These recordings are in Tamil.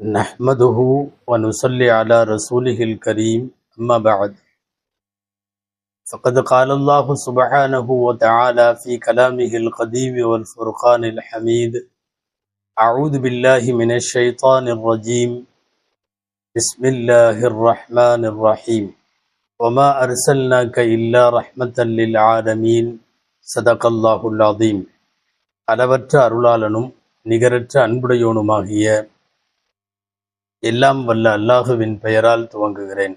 نحمده ونصلي على رسوله الكريم أما بعد فقد قال الله سبحانه وتعالى في كلامه القديم والفرقان الحميد أعوذ بالله من الشيطان الرجيم بسم الله الرحمن الرحيم وما أرسلناك إلا رحمة للعالمين صدق الله العظيم அளவற்ற அருளாளனும் நிகரற்ற அன்புடையோனுமாகிய எல்லாம் வல்ல அல்லாஹுவின் பெயரால் துவங்குகிறேன்.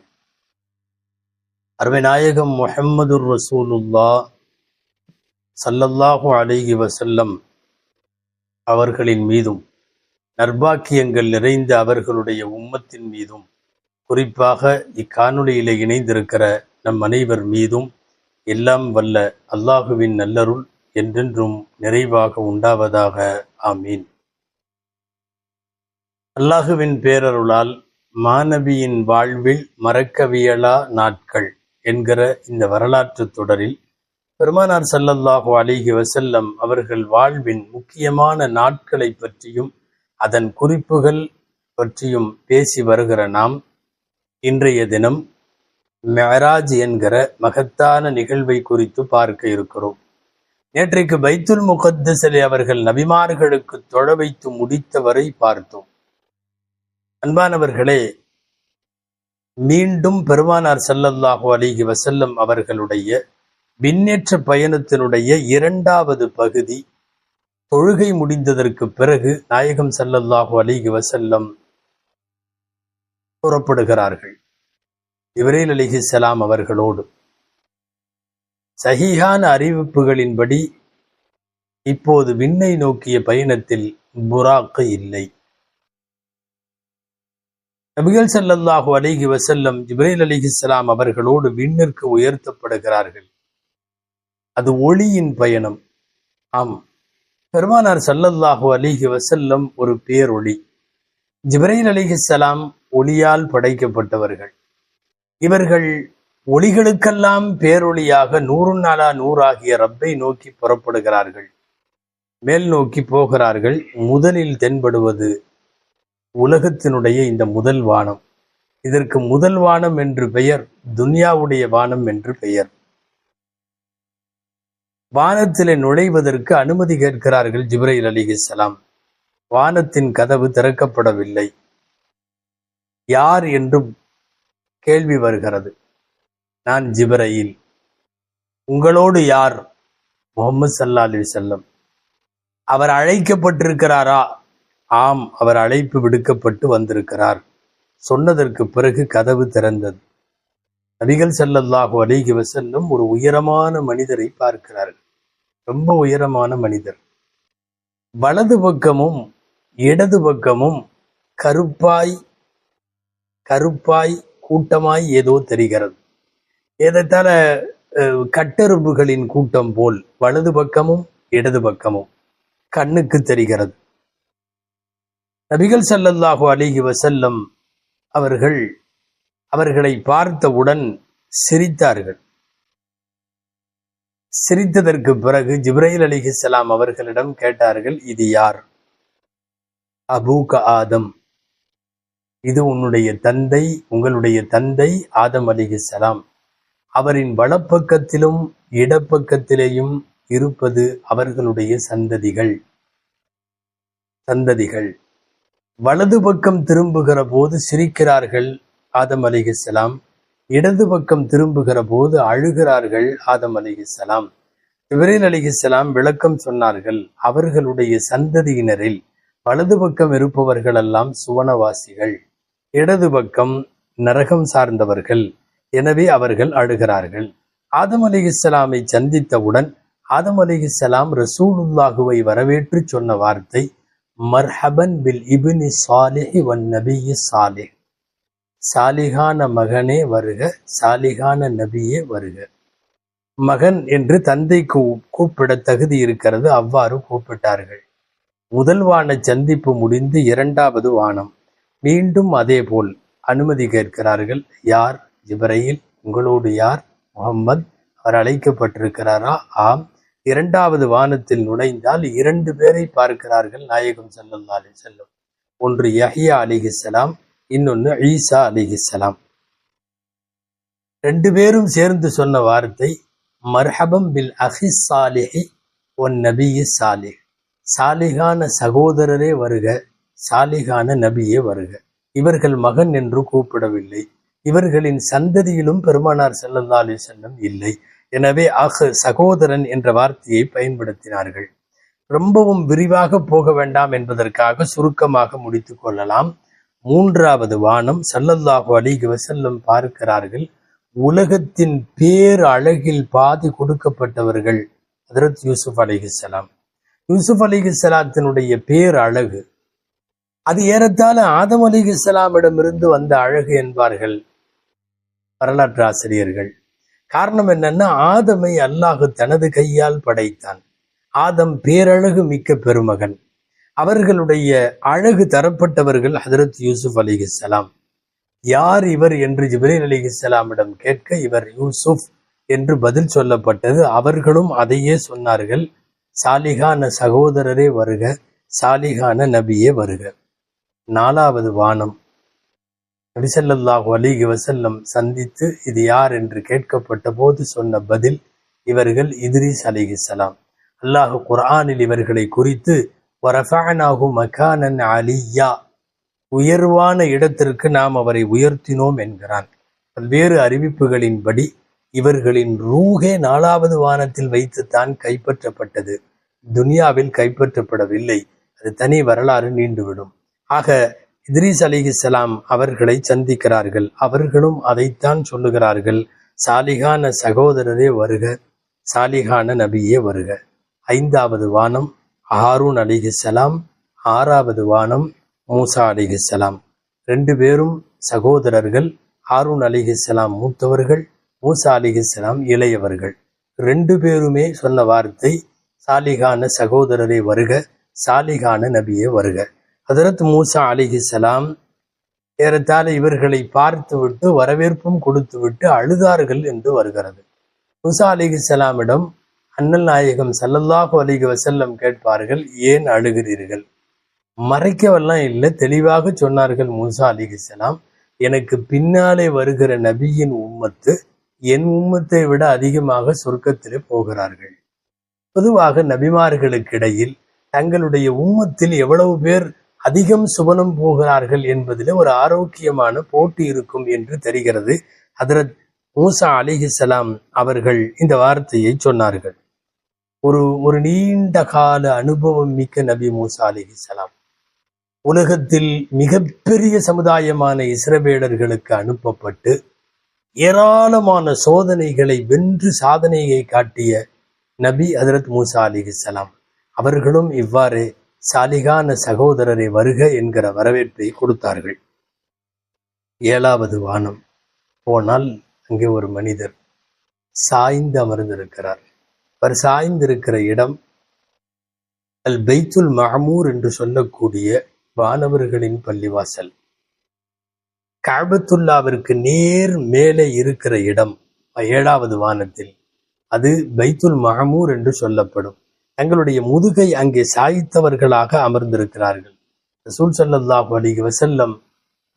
அருமைநாயகம் முஹம்மதுர் ரசூலுல்லா சல்லல்லாஹு அலைஹி வசல்லம் அவர்களின் மீதும் நர்பாக்கியங்கள் நிறைந்த அவர்களுடைய உம்மத்தின் மீதும் குறிப்பாக இக்காணொளியிலே இணைந்திருக்கிற நம் அனைவர் மீதும் எல்லாம் வல்ல அல்லாஹுவின் நல்லருள் என்றென்றும் நிறைவாக உண்டாவதாக. ஆமீன். அல்லாஹுவின் பேரருளால் மாணவியின் வாழ்வில் மறக்கவியலா நாட்கள் என்கிற இந்த வரலாற்று தொடரில் பெருமானார் சல்லல்லாஹு அலிஹி வசல்லம் அவர்கள் வாழ்வின் முக்கியமான நாட்களை பற்றியும் அதன் குறிப்புகள் பற்றியும் பேசி வருகிற நாம் இன்றைய தினம் மெராஜ் என்கிற மகத்தான நிகழ்வை குறித்து பார்க்க இருக்கிறோம். நேற்றைக்கு பைத்துல் முகத்தசலி அவர்கள் நபிமார்களுக்கு தொழ வைத்து முடித்தவரை பார்த்தோம். அன்பானவர்களே மீண்டும் பெருமானார் செல்லல்லாஹு அலிகி வசல்லம் அவர்களுடைய விண்ணேற்ற பயணத்தினுடைய இரண்டாவது பகுதி தொழுகை முடிந்ததற்கு பிறகு நாயகம் செல்லல்லாஹு அலிகி வசல்லம் புறப்படுகிறார்கள். இவரேல் சலாம் அவர்களோடு சஹீஹான அறிவிப்புகளின்படி இப்போது விண்ணை நோக்கிய பயணத்தில் புராக்கு இல்லை. நபிகள் சல்லல்லாஹு அலிஹி வசல்லம் ஜிப்ரேல் அலிஹிஸ்லாம் அவர்களோடு விண்ணிற்கு உயர்த்தப்படுகிறார்கள். அது ஒளியின் பயணம். ஆம். பெருமானார் சல்லல்லாஹு அலிஹி வசல்லம் ஒரு பேரொளி. ஜிப்ரேல் அலிஹிஸ்லாம் ஒளியால் படைக்கப்பட்டவர்கள். இவர்கள் ஒளிகளுக்கெல்லாம் பேரொளியாக நூறு நாளா நூறாகிய ரப்பை நோக்கி புறப்படுகிறார்கள். மேல் நோக்கி போகிறார்கள். முதலில் தென்படுவது உலகத்தினுடைய இந்த முதல் வானம். இதற்கு முதல் வானம் என்று பெயர் துன்யாவுடைய வானம் என்று பெயர். வானத்திலே நுழைவதற்கு அனுமதி கேட்கிறார்கள் ஜிப்ரைல் அலிஹிஸ்ஸலாம் வானத்தின் கதவு திறக்கப்படவில்லை. யார் என்றும் கேள்வி வருகிறது. நான் ஜிப்ரையில் உங்களோடு யார்? முகமது சல்லா அலி செல்லம் அவர் அழைக்கப்பட்டிருக்கிறாரா? ஆம் அவர் அழைப்பு விடுக்கப்பட்டு வந்திருக்கிறார். சொன்னதற்கு பிறகு கதவு திறந்தது. நபிகள் செல்லல்லாகோ அலைஹி வசல்லும் ஒரு உயரமான மனிதரை பார்க்கிறார்கள். ரொம்ப உயரமான மனிதர். வலது பக்கமும் இடது பக்கமும் கருப்பாய் கருப்பாய் கூட்டமாய் ஏதோ தெரிகிறது. ஏதத்தால அஹ், கட்டெரும்புகளின் கூட்டம் போல் வலது பக்கமும் இடது பக்கமும் கண்ணுக்கு தெரிகிறது. நபிகள் சல்லல்லாஹு அலிஹி வசல்லம் அவர்கள் அவர்களை பார்த்தவுடன் சிரித்தார்கள். சிரித்ததற்கு பிறகு ஜிப்ரைல் அலிஹிஸ்ஸலாம் அவர்களிடம் கேட்டார்கள் இது யார்? அபூக ஆதம். இது உன்னுடைய தந்தை உங்களுடைய தந்தை ஆதம் அலிஹிஸ்ஸலாம் அவரின் வலப்பக்கத்திலும் இடப்பக்கத்திலேயும் இருப்பது அவர்களுடைய சந்ததிகள். சந்ததிகள். வலது பக்கம் திரும்புகிற போது சிரிக்கிறார்கள் ஆதம் அலிகிசலாம் இடது பக்கம் திரும்புகிற போது அழுகிறார்கள் ஆதம் அலிகிசலாம் இவரேல் அலிஹிஸ்ஸலாம் விளக்கம் சொன்னார்கள் அவர்களுடைய சந்ததியினரில் வலது பக்கம் இருப்பவர்களெல்லாம் சுவனவாசிகள் இடது பக்கம் நரகம் சார்ந்தவர்கள் எனவே அவர்கள் அழுகிறார்கள். ஆதம் அலிகுசலாமை சந்தித்தவுடன் ஆதம் அலிஹிஸ்ஸலாம் ரசூலுல்லாஹுவை வரவேற்று சொன்ன வார்த்தை மர்ஹபன் பில் இபினி சாலிஹி வன் நபியி சாலிஹ். சாலிகான மகனே வருக சாலிகான நபியே வருக. மகன் என்று தந்தைக்கு கூப்பிட தகுதி இருக்கிறது அவ்வாறு கூப்பிட்டார்கள். முதல் வான சந்திப்பு முடிந்து இரண்டாவது வானம். மீண்டும் அதேபோல் அனுமதி கேட்கிறார்கள் யார்? ஜிப்ரையில் உங்களோடு யார்? முகம்மது அவர் அழைக்கப்பட்டிருக்கிறாரா? ஆம். இரண்டாவது வானத்தில் நுழைந்தால் இரண்டு பேரை பார்க்கிறார்கள் நாயகம் சல்லல்லா அலி வஸல்லம். ஒன்று யஹியா அலிஹிஸ்ஸலாம் இன்னொன்னு ஈசா அலிஹிஸ்ஸலாம் ரெண்டு பேரும் சேர்ந்து சொன்ன வார்த்தை மர்ஹபம் பில் அஹி சாலிஹி ஒன் நபியி சாலிஹ் சாலிகான சகோதரரே வருக சாலிகான நபியே வருக. இவர்கள் மகன் என்று கூப்பிடவில்லை. இவர்களின் சந்ததியிலும் பெருமானார் செல்லந்தாலே செல்லும் இல்லை. எனவே அஹ் சகோதரன் என்ற வார்த்தையை பயன்படுத்தினார்கள். ரொம்பவும் விரிவாக போக வேண்டாம் என்பதற்காக சுருக்கமாக முடித்துக் கொள்ளலாம். மூன்றாவது வானம் சல்லல்லாஹு அலைஹி வசல்லம் பார்க்கிறார்கள். உலகத்தின் பேர் அழகில் பாதி கொடுக்கப்பட்டவர்கள். ஹதரத் யூசுப் அலைஹிஸ்ஸலாம் யூசுப் அலிஹிஸ்லாத்தினுடைய பேர் அழகு அது ஏறத்தாழ ஆதம் அலிஹிஸ்லாமிடமிருந்து வந்த அழகு என்பார்கள். வரலாற்று ஆசிரியர்கள். காரணம் என்னன்னா ஆதமை அல்லாஹு தனது கையால் படைத்தான். ஆதம் பேரழகு மிக்க பெருமகன். அவர்களுடைய அழகு தரப்பட்டவர்கள் ஹதரத் யூசுப் அலிஹிஸ்லாம் யார் இவர் என்று ஜிப்ரீல் அலிஹிஸ்லாமிடம் கேட்க இவர் யூசுப் என்று பதில் சொல்லப்பட்டது. அவர்களும் அதையே சொன்னார்கள். சாலிகான சகோதரரே வருக சாலிகான நபியே வருக. நாலாவது வானம். நபிசல்லாஹு அலிஹி வசல்லம் சந்தித்து இது யார் என்று கேட்கப்பட்ட போது சொன்ன பதில் இவர்கள் இதிரிஸ் அலிஹிசலாம் அல்லாஹு குர்ஆனில் இவர்களை குறித்து வரஃபானாகு மகானன் அலியா. உயர்வான இடத்திற்கு நாம் அவரை உயர்த்தினோம் என்கிறான். பல்வேறு அறிவிப்புகளின்படி இவர்களின் ரூகே நாலாவது வானத்தில் வைத்துத்தான் கைப்பற்றப்பட்டது. துனியாவில் கைப்பற்றப்படவில்லை. அது தனி வரலாறு நீண்டுவிடும். ஆக இத்ரீஸ் அலிஹிஸ்லாம் அவர்களை சந்திக்கிறார்கள். அவர்களும் அதைத்தான் சொல்லுகிறார்கள். சாலிகான சகோதரரே வருக. சாலிகான நபியே வருக. ஐந்தாவது வானம் ஹாரூன் அலிஹிஸ்லாம் ஆறாவது வானம் மூசா அலிஹிஸ்லாம் ரெண்டு பேரும் சகோதரர்கள். ஹாரூன் அலிஹிஸ்லாம் மூத்தவர்கள் மூசா அலிஹிஸ்லாம் இளையவர்கள். ரெண்டு பேருமே சொன்ன வார்த்தை சாலிகான சகோதரரே வருக சாலிகான நபியே வருக. ஹதரத் மூசா அலிஹிஸ்ஸலாம் ஏறத்தாழ இவர்களை பார்த்துவிட்டு வரவேற்பும் கொடுத்துவிட்டு அழுதார்கள் என்று வருகிறது. மூசா அலிஹிஸ்ஸலாமிடம் அண்ணல் நாயகம் சல்லல்லாஹு அலிஹி வசல்லம் கேட்பார்கள் ஏன் அழுகிறீர்கள்? மறைக்கவெல்லாம் இல்லை தெளிவாக சொன்னார்கள் மூசா அலிஹிஸ்ஸலாம் எனக்கு பின்னாலே வருகிற நபியின் உம்மத்து என் உம்மத்தை விட அதிகமாக சொர்க்கத்திலே போகிறார்கள். பொதுவாக நபிமார்களுக்கிடையில் தங்களுடைய உம்மத்தில் எவ்வளவு பேர் அதிகம் சுபனம் போகிறார்கள் என்பதில் ஒரு ஆரோக்கியமான போட்டி இருக்கும் என்று தெரிகிறது. ஹதரத் மூசா அலிஹிசலாம் அவர்கள் இந்த வார்த்தையை சொன்னார்கள். ஒரு ஒரு நீண்ட கால அனுபவம் மிக்க நபி மூசா அலிஹிசலாம் உலகத்தில் மிகப்பெரிய சமுதாயமான இஸ்ரவேலர்களுக்கு அனுப்பப்பட்டு ஏராளமான சோதனைகளை வென்று சாதனையை காட்டிய நபி ஹதரத் மூசா அலிஹிசலாம் அவர்களும் இவ்வாறு சாலிகான சகோதரரை வருக என்கிற வரவேற்பை கொடுத்தார்கள். ஏழாவது வானம். போனால் அங்கே ஒரு மனிதர் சாய்ந்து அமர்ந்திருக்கிறார். அவர் சாய்ந்திருக்கிற இடம் அல் பைத்துல் மஹமூர் என்று சொல்லக்கூடிய வானவர்களின் பள்ளிவாசல். காபத்துல்லாவிற்கு நேர் மேலே இருக்கிற இடம் ஏழாவது வானத்தில். அது பைத்துல் மஹமூர் என்று சொல்லப்படும். தங்களுடைய முதுகை அங்கே சாய்த்தவர்களாக அமர்ந்திருக்கிறார்கள். ரசூல் சல்லாஹ் அலிஹி வசல்லம்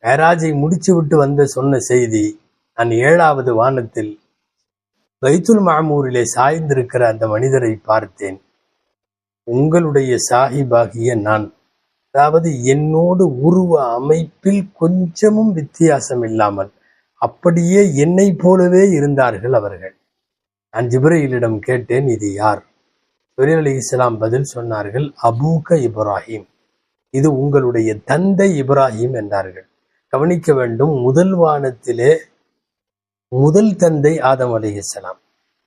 மேராஜை முடிச்சு விட்டு வந்த சொன்ன செய்தி நான் ஏழாவது வானத்தில் பைத்துல் மாமூரிலே சாய்ந்திருக்கிற அந்த மனிதரை பார்த்தேன். உங்களுடைய சாஹிபாகிய நான். அதாவது என்னோடு உருவ அமைப்பில் கொஞ்சமும் வித்தியாசம் இல்லாமல் அப்படியே என்னை போலவே இருந்தார்கள் அவர்கள். நான் ஜிப்ரையிலிடம் கேட்டேன் இது யார்? ஜிப்ரீல் அலி இஸ்லாம் பதில் சொன்னார்கள் அபூக இப்ராஹிம். இது உங்களுடைய தந்தை இப்ராஹிம் என்றார்கள். கவனிக்க வேண்டும் முதல் வானத்திலே முதல் தந்தை ஆதம் அலிஹிஸ்லாம்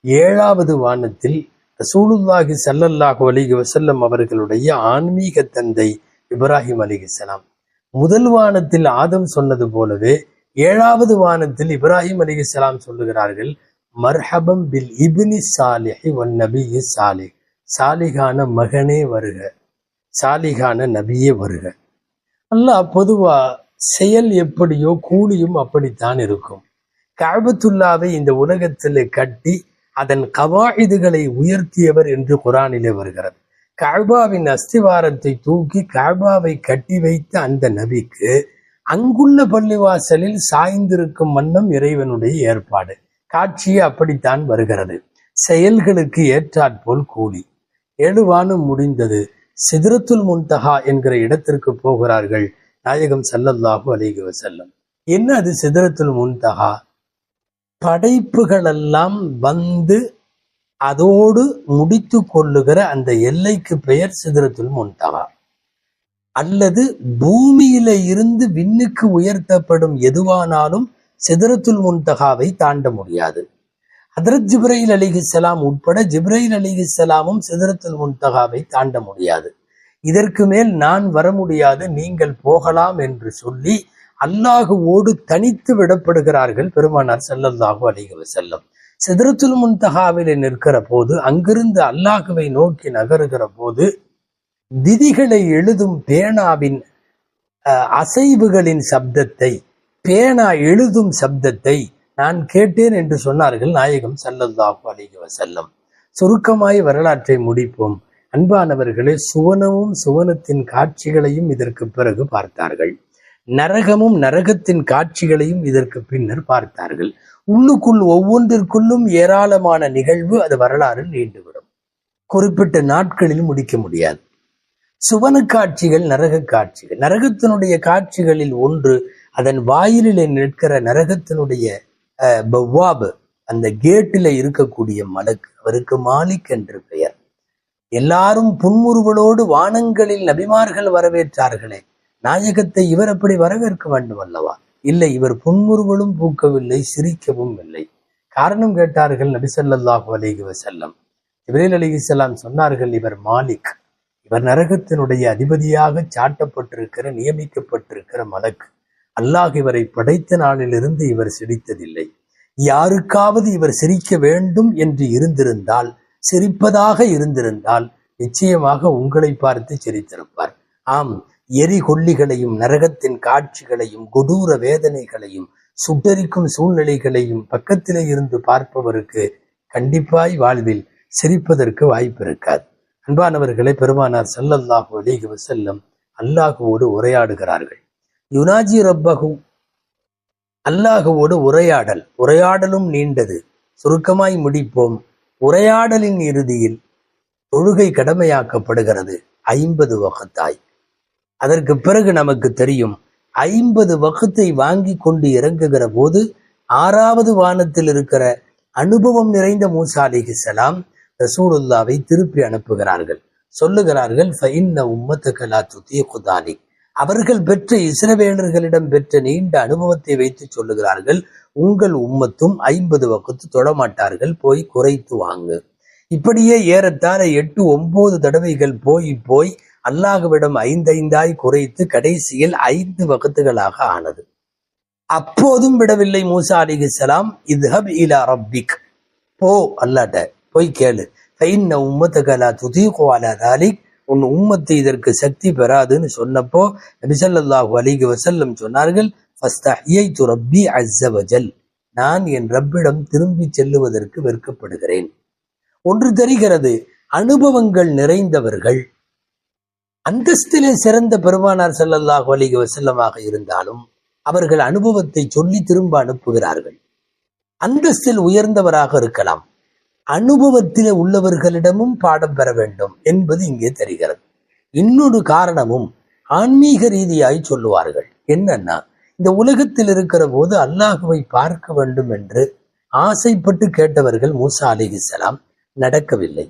ஏழாவது வானத்தில் ரசூலுல்லாஹி சல்லல்லாஹு அலிஹி வசல்லம் அவர்களுடைய ஆன்மீக தந்தை இப்ராஹிம் அலிஹிஸ்லாம் முதல் வானத்தில் ஆதம் சொன்னது போலவே ஏழாவது வானத்தில் இப்ராஹிம் அலிஹிஸ்லாம் சொல்லுகிறார்கள் மர்ஹபம் பில் இபினி சாலிஹி ஒன் நபி சாலிஹ். சாலிகான மகனே வருக. சாலிகான நபியே வருக. அல்லாஹ் பொதுவா செயல் எப்படியோ கூலியும் அப்படித்தான் இருக்கும். காபத்துல்லாவை இந்த உலகத்தில் கட்டி அதன் கவாயுதுகளை உயர்த்தியவர் என்று குரானிலே வருகிறது. கஅபாவின் அஸ்திவாரத்தை தூக்கி கஅபாவை கட்டி வைத்த அந்த நபிக்கு அங்குள்ள பள்ளிவாசலில் சாய்ந்திருக்கும் வண்ணம் இறைவனுடைய ஏற்பாடு. காட்சி அப்படித்தான் வருகிறது. செயல்களுக்கு ஏற்றாற்போல் கூலி. ஏழுவானும் முடிந்தது. சிதறத்துல் முன்தஹா என்கிற இடத்திற்கு போகிறார்கள் நாயகம் சல்லல்லாஹு அலைஹி வசல்லம் என்ன அது சிதறத்துல் முன்தஹா படைப்புகளெல்லாம் வந்து அதோடு முடித்து கொள்ளுகிற அந்த எல்லைக்கு பெயர் சிதறத்துல் முன்தகா. அல்லது பூமியில இருந்து விண்ணுக்கு உயர்த்தப்படும் எதுவானாலும் சிதறத்துல் முன்தகாவை தாண்ட முடியாது. ஹதரத் ஜிப்ரைல் அலிஹிஸ்ஸலாம் உட்பட ஜிப்ரைல் அலிஹிஸ்ஸலாமும் சிதரத்துல் முன்தகாவை தாண்ட முடியாது. இதற்கு மேல் நான் வர முடியாது நீங்கள் போகலாம் என்று சொல்லி அல்லாஹுவோடு தனித்து விடப்படுகிறார்கள் பெருமானார் செல்லல்லாஹு அலைஹி செல்லம் சிதறத்துல் முன்தகாவிலே நிற்கிற போது அங்கிருந்து அல்லாஹுவை நோக்கி நகருகிற போது விதிகளை எழுதும் பேனாவின் அஹ், அசைவுகளின் சப்தத்தை பேனா எழுதும் சப்தத்தை நான் கேட்டேன் என்று சொன்னார்கள் நாயகம் ஸல்லல்லாஹு அலிக செல்லம் சுருக்கமாய் வரலாற்றை முடிப்போம். அன்பானவர்களே சுவனமும் சுவனத்தின் காட்சிகளையும் இதற்கு பிறகு பார்த்தார்கள். நரகமும் நரகத்தின் காட்சிகளையும் இதற்கு பின்னர் பார்த்தார்கள். உள்ளுக்குள் ஒவ்வொன்றிற்குள்ளும் ஏராளமான நிகழ்வு அது வரலாறு நீண்டுவிடும். குறிப்பிட்ட நாட்களில் முடிக்க முடியாது. சுவன காட்சிகள் நரக காட்சிகள். நரகத்தினுடைய காட்சிகளில் ஒன்று அதன் வாயிலிலே நிற்கிற நரகத்தினுடைய பவ்வாபு அந்த கேட்டில் இருக்கக்கூடிய மலக்கு அவருக்கு மாலிக் என்று பெயர். எல்லாரும் புன்முறுவலோடு வானங்களில் நபிமார்கள் வரவேற்றார்களே நாயகத்தை இவர் அப்படி வரவேற்க வேண்டும் அல்லவா? இல்லை இவர் புன்முறுவலும் பூக்கவில்லை சிரிக்கவும் இல்லை. காரணம் கேட்டார்கள் நபி அலிஹி வசல்லம் இவரில் இப்ரேல் அலிஹிஸ்ஸலாம் சொன்னார்கள் இவர் மாலிக். இவர் நரகத்தினுடைய அதிபதியாக சாட்டப்பட்டிருக்கிற நியமிக்கப்பட்டிருக்கிற மலக்கு அல்லாஹ் இவரை படைத்த நாளிலிருந்து இவர் சிரித்ததில்லை. யாருக்காவது இவர் சிரிக்க வேண்டும் என்று இருந்திருந்தால் சிரிப்பதாக இருந்திருந்தால் நிச்சயமாக உங்களை பார்த்து சிரித்திருப்பார். ஆம் எரி கொல்லிகளையும் நரகத்தின் காட்சிகளையும் கொடூர வேதனைகளையும் சுட்டரிக்கும் சூழ்நிலைகளையும் பக்கத்திலே இருந்து பார்ப்பவருக்கு கண்டிப்பாய் வாழ்வில் சிரிப்பதற்கு வாய்ப்பு இருக்காது. அன்பானவர்களை பெருமானார் ஸல்லல்லாஹு அலைஹி அல்லாஹுவோடு உரையாடுகிறார்கள். யுனாஜி ரப்பகும் அல்லாஹுவோடு உரையாடல். உரையாடலும் நீண்டது. சுருக்கமாய் முடிப்போம். உரையாடலின் இறுதியில் தொழுகை கடமையாக்கப்படுகிறது. ஐம்பது வகத்தாய். அதற்கு பிறகு நமக்கு தெரியும். ஐம்பது வகுத்தை வாங்கி கொண்டு இறங்குகிற போது ஆறாவது வானத்தில் இருக்கிற அனுபவம் நிறைந்த மூசா அலிஹிசலாம் ரசூலுல்லாவை திருப்பி அனுப்புகிறார்கள். சொல்லுகிறார்கள் "ஃபஇன்ன உம்மத்து கலா துத்திய குதாலிக் அவர்கள் பெற்ற இஸ்ரவேலர்களிடம் பெற்ற நீண்ட அனுபவத்தை வைத்து சொல்லுகிறார்கள் உங்கள் உம்மத்தும் ஐம்பது வகுத்து தொடமாட்டார்கள் போய் குறைத்து வாங்கு. இப்படியே ஏறத்தாழ எட்டு ஒன்பது தடவைகள் போய் போய் அல்லாஹுவிடம் ஐந்தைந்தாய் குறைத்து கடைசியில் ஐந்து வகுத்துகளாக ஆனது. அப்போதும் விடவில்லை மூசா அலிஹிஸ்ஸலாம் இதுஹப் இலா ரப்பிக். போ அல்லாட்ட போய் கேளு. ஃபைன்ன உம்மத்துக லா துதீகு தாலிக். உன் உம்மத்து இதற்கு சக்தி பெறாதுன்னு சொன்னப்போ நபிசல்லாஹு ஸல்லல்லாஹு வசல்லம் சொன்னார்கள் ரப்பி அஸ்ஸ நான் என் ரப்பிடம் திரும்பி செல்லுவதற்கு வெறுக்கப்படுகிறேன். ஒன்று தெரிகிறது அனுபவங்கள் நிறைந்தவர்கள் அந்தஸ்திலே சிறந்த பெருமானார் ஸல்லல்லாஹு அலைஹி வசல்லமாக இருந்தாலும் அவர்கள் அனுபவத்தை சொல்லி திரும்ப அனுப்புகிறார்கள். அந்தஸ்தில் உயர்ந்தவராக இருக்கலாம். அனுபவத்தில் உள்ளவர்களிடமும் பாடம் பெற வேண்டும் என்பது இங்கே தெரிகிறது. இன்னொரு காரணமும் ஆன்மீக ரீதியாய் சொல்லுவார்கள். என்னன்னா இந்த உலகத்தில் இருக்கிற போது அல்லாஹுவை பார்க்க வேண்டும் என்று ஆசைப்பட்டு கேட்டவர்கள் மூசா அலிஹிசலாம் நடக்கவில்லை.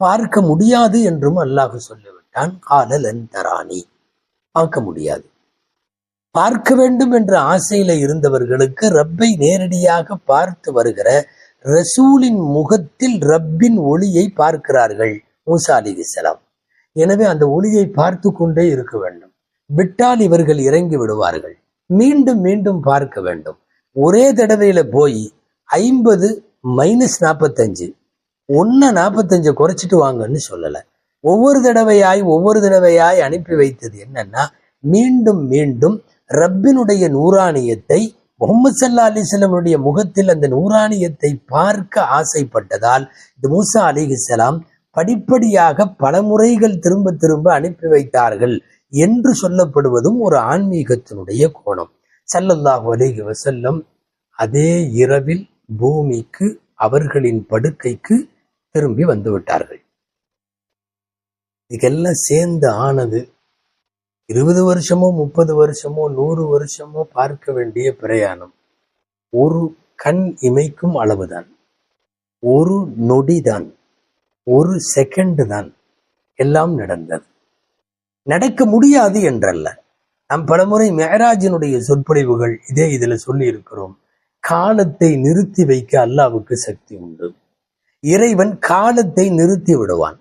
பார்க்க முடியாது என்றும் அல்லாஹு சொல்லிவிட்டான் காலலன் தராணி பார்க்க முடியாது. பார்க்க வேண்டும் என்ற ஆசையில இருந்தவர்களுக்கு ரப்பை நேரடியாக பார்த்து வருகிற ரசூலின் முகத்தில் ரப்பின் ஒளியை பார்க்கிறார்கள் மூசா அலிகிசலாம் எனவே அந்த ஒளியை பார்த்து கொண்டே இருக்க வேண்டும். விட்டால் இவர்கள் இறங்கி விடுவார்கள். மீண்டும் மீண்டும் பார்க்க வேண்டும். ஒரே தடவையில போய் ஐம்பது மைனஸ் நாற்பத்தஞ்சு ஒன்று நாற்பத்தஞ்சு குறைச்சிட்டு வாங்கன்னு சொல்லலை. ஒவ்வொரு தடவையாய் ஒவ்வொரு தடவையாய் அனுப்பி வைத்தது என்னன்னா மீண்டும் மீண்டும் ரப்பினுடைய நூறானியத்தை முகமது சல்லா அலிஸ்லமுடைய முகத்தில் அந்த நூறானியத்தை பார்க்க ஆசைப்பட்டதால் இந்த மூசா அலிஹிஸ்லாம் படிப்படியாக பல முறைகள் திரும்ப திரும்ப அனுப்பி வைத்தார்கள் என்று சொல்லப்படுவதும் ஒரு ஆன்மீகத்தினுடைய கோணம். சல்லல்லாஹு அலிஹி வசல்லம் அதே இரவில் பூமிக்கு அவர்களின் படுக்கைக்கு திரும்பி வந்துவிட்டார்கள் இதுக்கெல்லாம் சேர்ந்து ஆனது இருபது வருஷமோ முப்பது வருஷமோ நூறு வருஷமோ பார்க்க வேண்டிய பிரயாணம் ஒரு கண் இமைக்கும் அளவுதான். ஒரு நொடிதான். ஒரு செகண்ட் தான் எல்லாம் நடந்தது. நடக்க முடியாது என்றல்ல. நாம் பலமுறை மேராஜனுடைய சொற்பொழிவுகள் இதே இதுல சொல்லி இருக்கிறோம் காலத்தை நிறுத்தி வைக்க அல்லாவுக்கு சக்தி உண்டு. இறைவன் காலத்தை நிறுத்தி விடுவான்.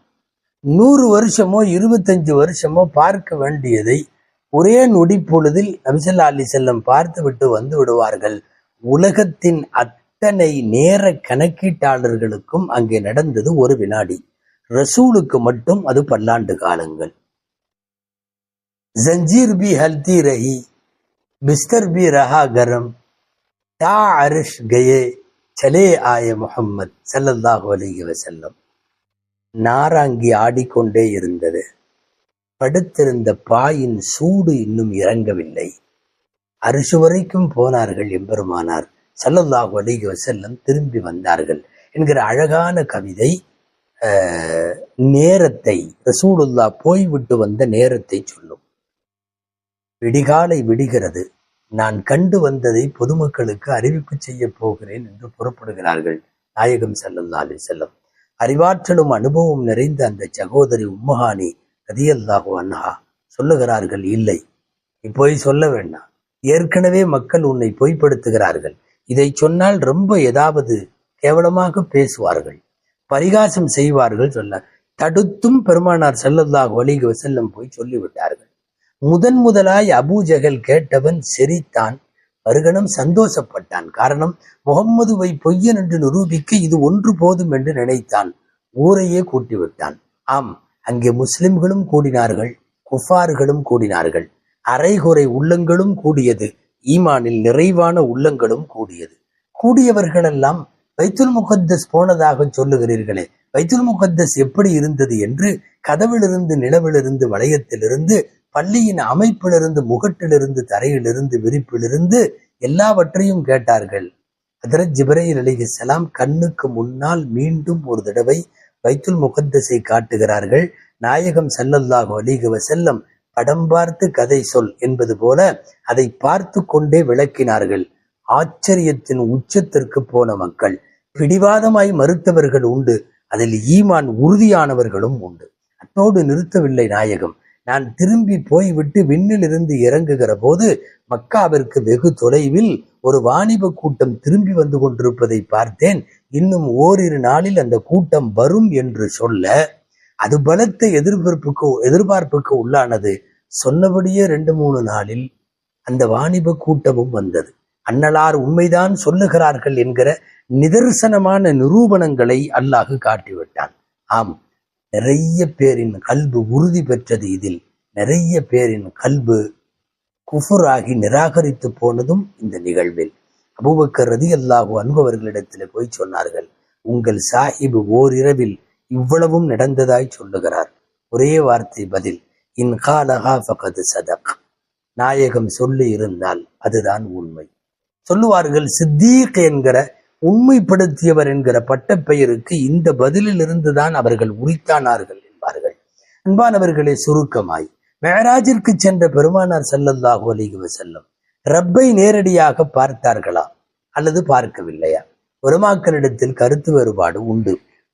நூறு வருஷமோ இருபத்தஞ்சு வருஷமோ பார்க்க வேண்டியதை ஒரே நொடி பொழுதில் நபிசல்லா அலி செல்லம் பார்த்து விட்டு வந்து விடுவார்கள். உலகத்தின் அத்தனை நேர கணக்கீட்டாளர்களுக்கும் அங்கே நடந்தது ஒரு வினாடி. ரசூலுக்கு மட்டும் அது பல்லாண்டு காலங்கள். ஜஞ்சீர் பி ஹல்தி ரஹி பிஸ்தர் பி ரஹா கரம் தா அரிஷ் கயே சலே ஆய முகம்மது ஸல்லல்லாஹு அலிஹி வசல்லம் நாராங்கி ஆடிக்கொண்டே இருந்தது. படுத்திருந்த பாயின் சூடு இன்னும் இறங்கவில்லை. அரிசு வரைக்கும் போனார்கள் எம்பெருமானார். ஸல்லல்லாஹு அலைஹி வசல்லம் திரும்பி வந்தார்கள் என்கிற அழகான கவிதை அஹ், நேரத்தை ரசூலுல்லா போய்விட்டு வந்த நேரத்தை சொல்லும். விடிகாலை விடுகிறது. நான் கண்டு வந்ததை பொதுமக்களுக்கு அறிவிப்பு செய்ய போகிறேன் என்று புறப்படுகிறார்கள். நாயகம் சல்லல்லா அலி செல்லம் அறிவாற்றலும் அனுபவம் நிறைந்த அந்த சகோதரி உம்மஹானி ரதியல்லாஹு அன்ஹா சொல்லுகிறார்கள் இல்லை. நீ சொல்ல வேண்டாம். ஏற்கனவே மக்கள் உன்னை பொய்ப்படுத்துகிறார்கள். இதை சொன்னால் ரொம்ப ஏதாவது கேவலமாக பேசுவார்கள். பரிகாசம் செய்வார்கள் சொல்ல. தடுத்தும் பெருமானார் செல்லல்லாஹ் அலைஹி வஸல்லம் போய் சொல்லிவிட்டார்கள். முதன் முதலாய் அபூஜகல் கேட்டவன் சிரித்தான் மறுகணம் சந்தோஷப்பட்டான். காரணம் முகம்மதுவை பொய்யன் என்று நிரூபிக்க இது ஒன்று போதும் என்று நினைத்தான். ஊரையே கூட்டி விட்டான் ஆம் அங்கே முஸ்லிம்களும் கூடினார்கள் குஃபார்களும் கூடினார்கள். அரைகுறை உள்ளங்களும் கூடியது ஈமானில் நிறைவான உள்ளங்களும் கூடியது. கூடியவர்களெல்லாம் வைத்துல் முகத்தஸ் போனதாக சொல்லுகிறீர்களே வைத்துல் முகத்தஸ் எப்படி இருந்தது என்று கதவிலிருந்து நிலவிலிருந்து வளையத்திலிருந்து பள்ளியின் அமைப்பிலிருந்து முகட்டிலிருந்து தரையிலிருந்து விரிப்பிலிருந்து எல்லாவற்றையும் கேட்டார்கள். அதர ஜிப்ரைல் அலிகலாம் கண்ணுக்கு முன்னால் மீண்டும் ஒரு தடவை பைத்துல் முகத்தஸை காட்டுகிறார்கள். நாயகம் ஸல்லல்லாஹு அலிகுவ செல்லம் படம் பார்த்து கதை சொல் என்பது போல அதை பார்த்து கொண்டே விளக்கினார்கள். ஆச்சரியத்தின் உச்சத்திற்கு போன மக்கள். பிடிவாதமாய் மறுத்தவர்கள் உண்டு. அதில் ஈமான் உறுதியானவர்களும் உண்டு. அத்தோடு நிறுத்தவில்லை நாயகம். நான் திரும்பி போய்விட்டு விண்ணிலிருந்து இறங்குகிற போது மக்காவிற்கு வெகு தொலைவில் ஒரு வாணிப கூட்டம் திரும்பி வந்து கொண்டிருப்பதை பார்த்தேன். இன்னும் ஓரிரு நாளில் அந்த கூட்டம் வரும் என்று சொல்ல அது பலத்த எதிர்பார்ப்புக்கு எதிர்பார்ப்புக்கு உள்ளானது. சொன்னபடியே ரெண்டு மூணு நாளில் அந்த வாணிப கூட்டமும் வந்தது. அன்னலார் உண்மைதான் சொல்லுகிறார்கள் என்கிற நிதர்சனமான நிரூபணங்களை அல்லாஹ் காட்டிவிட்டான். ஆம் நிறைய பேரின் கல்பு உறுதி பெற்றது இதில். நிறைய பேரின் கல்பு குஃபுராகி நிராகரித்து போனதும் இந்த நிகழ்வில். அபூபக்கர் ரதி அல்லாஹு அன்பவர்களிடத்தில் போய் சொன்னார்கள் உங்கள் சாஹிப் ஓரிரவில் இவ்வளவும் நடந்ததாய் சொல்லுகிறார். ஒரே வார்த்தை பதில் இன் ஃபகது சதக். நாயகம் சொல்லி இருந்தால் அதுதான் உண்மை. சொல்லுவார்கள் சித்தீக் என்கிற உண்மைப்படுத்தியவர் என்கிற பட்டப்பெயருக்கு இந்த பதிலிலிருந்து தான் அவர்கள் உரித்தானார்கள் என்பார்கள். அன்பானவர்களே சுருக்கமாய் மேராஜிற்கு சென்ற பெருமானார் ஸல்லல்லாஹு அலிகுவ செல்லும் ரப்பை நேரடியாக பார்த்தார்களா? அல்லது பார்க்கவில்லையா? உலமாக்களிடத்தில் கருத்து வேறுபாடு உண்டு.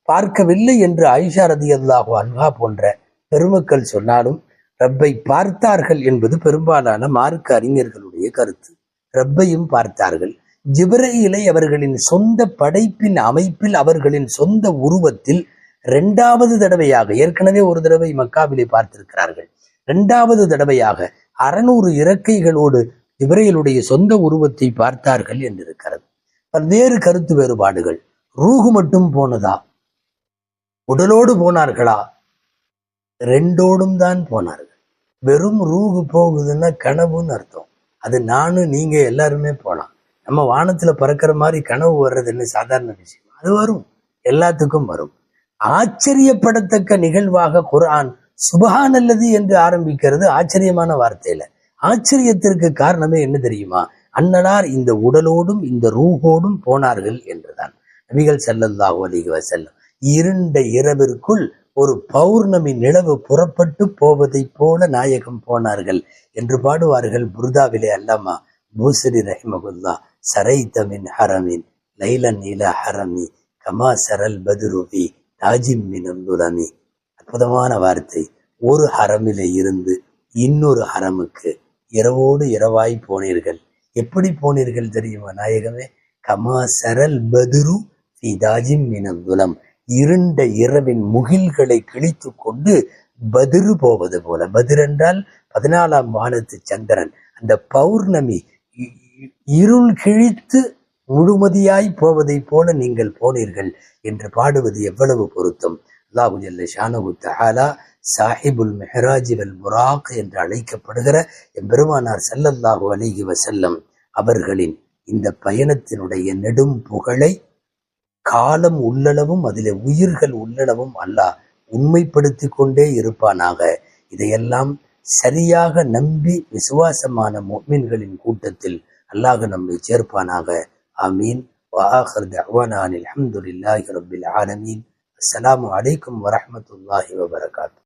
பார்க்கவில்லை என்று ஆயிஷா ரதி அல்லாஹு அன்ஹா போன்ற பெருமக்கள் சொன்னாலும் ரப்பை பார்த்தார்கள் என்பது பெரும்பாலான மார்க்க அறிஞர்களுடைய கருத்து. ரப்பையும் பார்த்தார்கள். ஜிப்ரயிலை அவர்களின் சொந்த படைப்பின் அமைப்பில் அவர்களின் சொந்த உருவத்தில் இரண்டாவது தடவையாக ஏற்கனவே ஒரு தடவை மக்காவிலே பார்த்திருக்கிறார்கள். இரண்டாவது தடவையாக அறநூறு இறக்கைகளோடு ஜிப்ரயிலுடைய சொந்த உருவத்தை பார்த்தார்கள் என்றிருக்கிறது. பல்வேறு கருத்து வேறுபாடுகள். ரூகு மட்டும் போனதா? உடலோடு போனார்களா? ரெண்டோடும் தான் போனார்கள். வெறும் ரூகு போகுதுன்னா கனவுன்னு அர்த்தம். அது நானும் நீங்க எல்லாருமே போலாம். நம்ம வானத்துல பறக்கிற மாதிரி கனவு வர்றது என்ன? சாதாரண விஷயம். அது வரும். எல்லாத்துக்கும் வரும். ஆச்சரியப்படத்தக்க நிகழ்வாக குரான் சுபஹான் அல்லது என்று ஆரம்பிக்கிறது ஆச்சரியமான வார்த்தையில. ஆச்சரியத்திற்கு காரணமே என்ன தெரியுமா? அன்னலார் இந்த உடலோடும் இந்த ரூகோடும் போனார்கள் என்றுதான். நபிகள் ஸல்லல்லாஹு அலைஹி செல்லும் இருண்ட இரவிற்குள் ஒரு பௌர்ணமி நிலவு புறப்பட்டு போவதைப் போல நாயகம் போனார்கள் என்று பாடுவார்கள் புர்தாவிலே அல்லாமா பூசரி ரஹிமகுல்லா சரை தமின் ஹரமின் லைலன் இல ஹரமி கமா சரல் பதுருவி தாஜிம் மின் அற்புதமான வார்த்தை. ஒரு ஹரமிலே இருந்து இன்னொரு ஹரமுக்கு இரவோடு இரவாய் போனீர்கள். எப்படி போனீர்கள் தெரியுமா நாயகமே? கமா சரல் பதுரு ஃபி தாஜிம் துலம். இருண்ட இரவின் முகில்களை கிழித்து கொண்டு பதிரு போவது போல. பதிர் என்றால் பதினாலாம் வானத்து சந்திரன். அந்த பௌர்ணமி இருள் கிழித்து முழுமதியாய் போவதைப் போல நீங்கள் போனீர்கள் என்று பாடுவது எவ்வளவு பொருத்தம். அல்லாஹு ஜல்ல ஷானஹு தஆலா சாஹிபுல் மெஹராஜ் வல் புராக் என்று அழைக்கப்படுகிற எம்பெருமானார் செல்லல்லாஹு அலிஹி வசல்லம் அவர்களின் இந்த பயணத்தினுடைய நெடும் புகழை காலம் உள்ளளவும் அதில் உயிர்கள் உள்ளளவும் அல்லாஹ் உண்மைப்படுத்தி கொண்டே இருப்பானாக. இதையெல்லாம் சரியாக நம்பி விசுவாசமான மொமின்களின் கூட்டத்தில் அல்லாஹ் நம்மை சேர்ப்பானாக. அமீன் வாஹர் தவானான் அலமதுல்லாஹி ரபில் ஆலமீன். அஸ்லாம் வலைக்கம் வரமத்துல்லாஹி வபரகாத்து